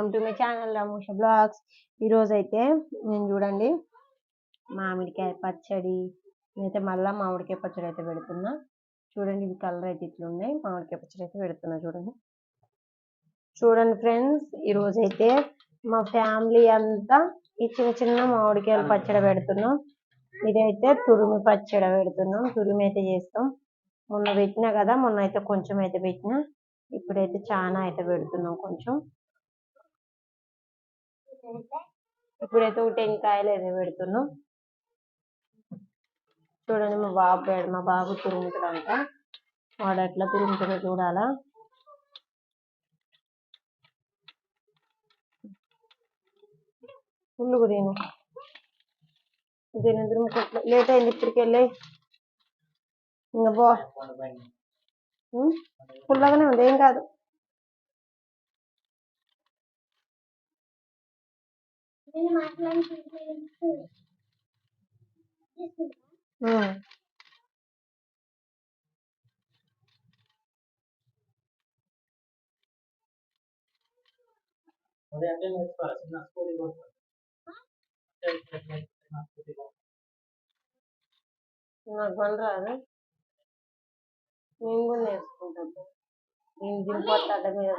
Welcome to my channel రమోష blogs. ఈరోజు అయితే నేను చూడండి మామిడికాయ పచ్చడి నేనైతే మళ్ళీ మామిడికాయ పచ్చడి అయితే పెడుతున్నా. చూడండి ఇది కలర్ అయితే ఇట్లున్నాయి. మామిడికాయ పచ్చడి అయితే పెడుతున్నా చూడండి. చూడండి ఫ్రెండ్స్ ఈరోజు అయితే మా ఫ్యామిలీ అంతా ఈ చిన్న చిన్న మామిడికాయలు పచ్చడి పెడుతున్నాం. ఇదైతే తురిమి పచ్చడి పెడుతున్నాం. తురిమి అయితే చేస్తాం. మొన్న పెట్టినా కదా మొన్న అయితే కొంచెం అయితే పెట్టినా. ఇప్పుడైతే చాలా అయితే పెడుతున్నాం కొంచెం. ఇప్పుడైతే టెంకాయలు అయితే పెడుతున్నాం. చూడండి మా బాబు పెడ- మా బాబు తురుముతాడంట. వాడు ఎట్లా తురుముతాడో చూడాలా. ఫుల్గా తిను. దీని తురుముకోవట్లే లేట్ అయింది ఇప్పటికి వెళ్ళి. ఇంకా బా ఉం? పుల్లగానే ఉంది ఏం కాదు. నాకు పని రాదు. నేను కూడా నేర్చుకుంటాను నేను దింపొట్టాడ మీద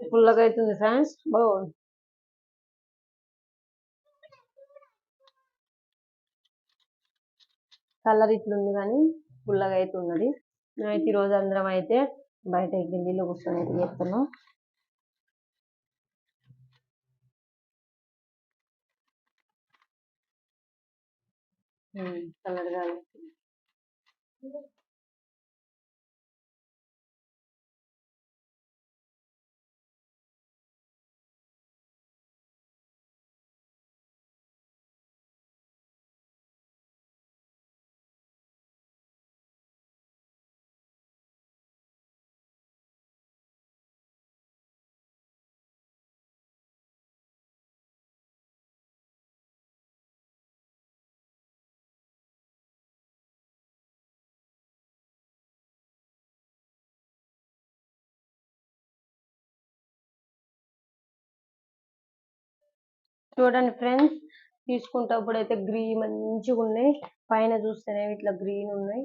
పుల్లగా అవుతుంది ఫ్రెండ్స్. బాగుంది. కలర్ ఇట్లుంది కానీ పుల్లగా అయితే ఉన్నది అయితే ఈరోజు అందరం అయితే బయట గిల్లీలో కూర్చొని అయితే చేస్తున్నాం. కలర్గా చూడండి ఫ్రెండ్స్ తీసుకుంటప్పుడు అయితే గ్రీన్ మంచిగా ఉన్నాయి. పైన చూస్తేనే ఇట్లా గ్రీన్ ఉన్నాయి.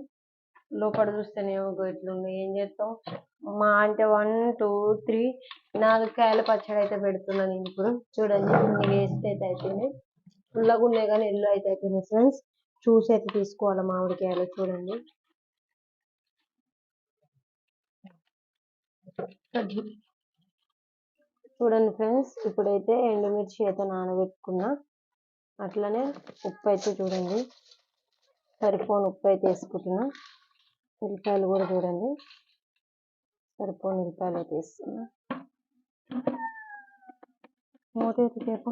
లోపల చూస్తేనేమో ఇగో ఇట్లా ఉన్నాయి. ఏం చేస్తాం? మా అంటే వన్ టూ త్రీ నాలుగు కాయల పచ్చడి అయితే పెడుతున్నాను నేను ఇప్పుడు. చూడండి ఇన్ని వేస్ట్ అయితే అయిపోయినాయి. ఫుల్గా ఉన్నాయి కానీ ఎల్లో అయితే అయిపోయినాయి ఫ్రెండ్స్. చూసి అయితే తీసుకోవాలి మామిడికాయలు చూడండి. చూడండి ఫ్రెండ్స్ ఇప్పుడైతే ఎండుమిర్చి అయితే నానబెట్టుకున్నా. అట్లనే ఉప్పు అయితే చూడండి సరిపోని ఉప్పు అయితే వేసుకుంటున్నా. ఉల్లిపాయలు కూడా చూడండి సరిపోని ఉల్లిపాయలు అయితే వేస్తున్నా. మూత అయితే చేప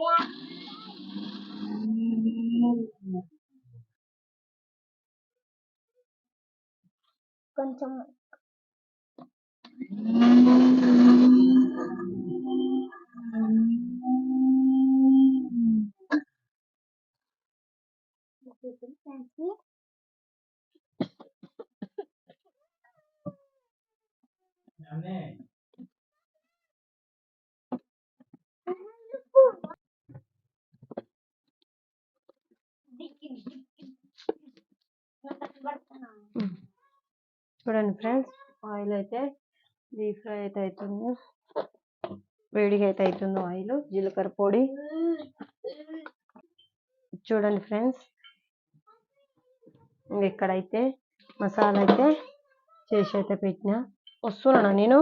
hoa con trong một người chúng ta viết Nè. చూడండి ఫ్రెండ్స్ ఆయిల్ అయితే డీప్ ఫ్రై అయితే అవుతుంది వేడిగా అయితే అవుతుంది ఆయిల్ జీలకర్ర పొడి. చూడండి ఫ్రెండ్స్ ఇక్కడైతే మసాలా అయితే చేసి అయితే పెట్టిన. వస్తున్నానా నేను?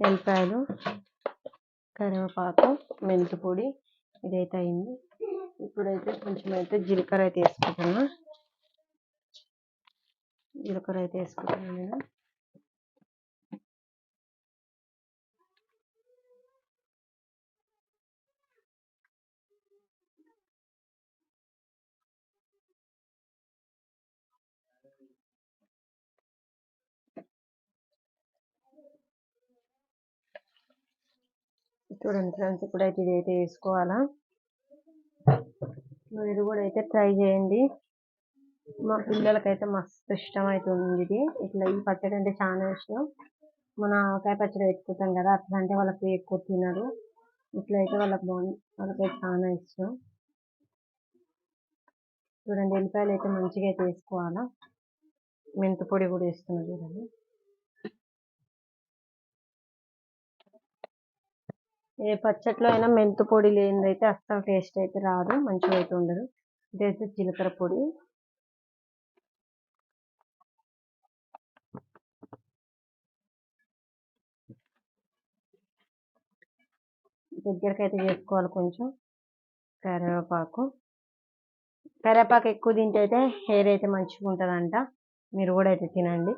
ఎల్లిపాయలు కరివేపాకు మెంతి పొడి ఇదైతే అయింది. ఇప్పుడైతే కొంచెం అయితే జీలకర్ర అయితే వేసుకుంటున్నా. జీలకర్ర అయితే వేసుకుంటాను నేను. చూడండి ఫ్రెండ్స్ ఇప్పుడైతే ఇదైతే వేసుకోవాలా? మీరు కూడా అయితే ట్రై చేయండి. మా పిల్లలకైతే మస్తు ఇష్టం అవుతుంది ఇది. ఇట్లా ఈ పచ్చడి అంటే చాలా ఇష్టం. మన ఆవకాయ పచ్చడి పెట్టుకుంటాం కదా అట్లా అంటే వాళ్ళకి ఎక్కువ తినరు. ఇట్లా అయితే వాళ్ళకి బాగుంది వాళ్ళకైతే చాలా ఇష్టం. చూడండి ఎల్లిపాయలు అయితే మంచిగా అయితే వేసుకోవాలా? మెంతి పొడి కూడా వేస్తున్నా చూడండి. ఏ పచ్చట్లో అయినా మెంతి పొడి లేనిదైతే అస్సలు టేస్ట్ అయితే రాదు మంచిగా అయితే ఉండదు. ఇదైతే జీలకర్ర పొడి. దగ్గరికి అయితే చేసుకోవాలి కొంచెం కరివేపాకు. కరివేపాకు ఎక్కువ తింటే అయితే హెయిర్ అయితే మంచిగా ఉంటుందంట. మీరు కూడా అయితే తినండి.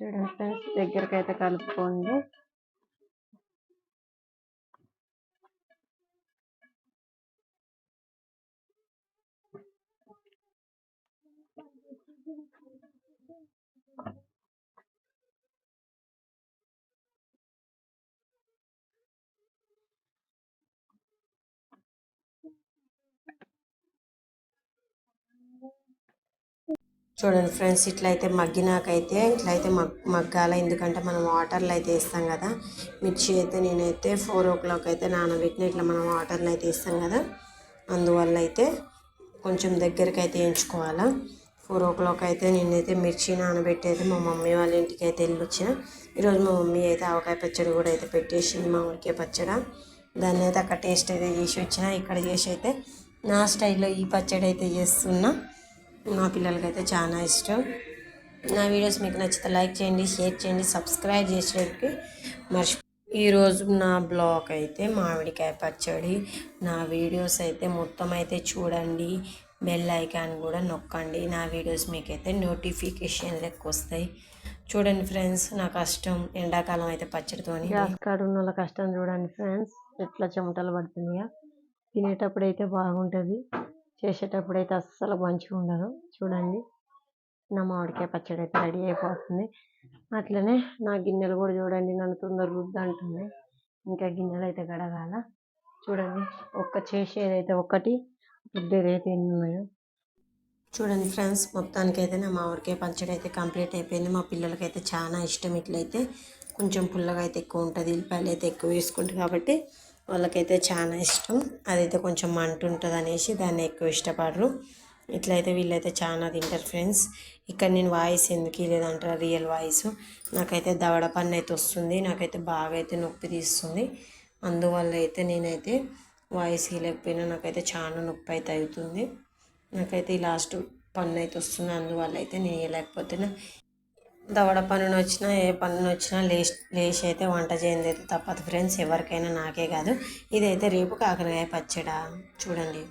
చూడండి ఫ్రెండ్స్ దగ్గరకైతే కలుపుకోండి. చూడండి ఫ్రెండ్స్ ఇట్లయితే మగ్గినాకైతే ఇట్లయితే మగ్ మగ్గాల. ఎందుకంటే మనం వాటర్లో అయితే వేస్తాం కదా. మిర్చి అయితే నేనైతే ఫోర్ ఓ క్లాక్ అయితే నానబెట్టిన ఇట్లా మనం వాటర్లో అయితే వేస్తాం కదా. అందువల్ల అయితే కొంచెం దగ్గరికి అయితే ఎంచుకోవాలా. ఫోర్ ఓ క్లాక్ అయితే నేనైతే మిర్చి నానబెట్టి అయితే మా మమ్మీ వాళ్ళ ఇంటికి అయితే వెళ్ళి వచ్చిన ఈరోజు మా మమ్మీ అయితే ఆవకాయ పచ్చడి కూడా అయితే పెట్టేసింది మామిడికాయ పచ్చడి. దాన్ని అయితే అక్కడ టేస్ట్ అయితే చేసి వచ్చిన. ఇక్కడ చేసి అయితే నా స్టైల్లో ఈ పచ్చడి అయితే చేస్తున్నా. మా పిల్లలకైతే చాలా ఇష్టం. నా వీడియోస్ మీకు నచ్చితే లైక్ చేయండి షేర్ చేయండి సబ్స్క్రైబ్ చేసేటికి మర్చి ఈరోజు నా బ్లాగ్ అయితే మామిడికాయ పచ్చడి. నా వీడియోస్ అయితే మొత్తం అయితే చూడండి. బెల్ ఐకాన్ కూడా నొక్కండి. నా వీడియోస్ మీకైతే నోటిఫికేషన్ లెక్క వస్తాయి. చూడండి ఫ్రెండ్స్ నా కష్టం ఎండాకాలం అయితే పచ్చడితోని. గ్యాస్ ఉన్న వాళ్ళ కష్టం చూడండి ఫ్రెండ్స్ ఎట్లా చెమటలు పడుతున్నాయా. తినేటప్పుడు అయితే బాగుంటుంది. చేసేటప్పుడు అయితే అస్సలు మంచిగా ఉండదు. చూడండి నా మామిడికాయ పచ్చడి అయితే రెడీ అయిపోతుంది. అట్లనే నా గిన్నెలు కూడా చూడండి నన్ను తొందర రుద్దు అంటుంది ఇంకా గిన్నెలు అయితే గడగాల. చూడండి ఒక్క చేసేదైతే ఒకటి రుద్దేదైతే ఎన్ని ఉన్నాయో. చూడండి ఫ్రెండ్స్ మొత్తానికైతే నా మామిడికాయ పచ్చడి అయితే కంప్లీట్ అయిపోయింది. మా పిల్లలకైతే చాలా ఇష్టం ఇట్లయితే. కొంచెం పుల్లగా అయితే ఎక్కువ ఉంటుంది ఉల్లిపాయలు అయితే ఎక్కువ వేసుకుంటారు కాబట్టి వాళ్ళకైతే చాలా ఇష్టం. అదైతే కొంచెం మంటుంటుంది అనేసి దాన్ని ఎక్కువ ఇష్టపడరు. ఇట్లయితే వీళ్ళైతే చాలా తింటారు ఫ్రెండ్స్. ఇక్కడ నేను వాయిస్ ఎందుకు లేదంటారు రియల్ వాయిస్. నాకైతే దవడ పన్ను అయితే వస్తుంది. నాకైతే బాగా అయితే నొప్పి తీస్తుంది. అందువల్ల అయితే నేనైతే వాయిస్ ఇవ్వలేకపోయినా నాకైతే చాలా నొప్పి అయితే అవుతుంది. నాకైతే ఈ లాస్ట్ పన్ను అయితే వస్తుంది. అందువల్ల అయితే నేను ఇవ్వలేకపోతున్నా దవడ పనులు వచ్చినా ఏ పనులు వచ్చినా లేచి లేచి అయితే వంట చేయండి అయితే తప్పదు. ఫ్రెండ్స్ ఎవరికైనా నాకే కాదు. ఇదైతే రేపు కాకరకాయ పచ్చడా. చూడండి.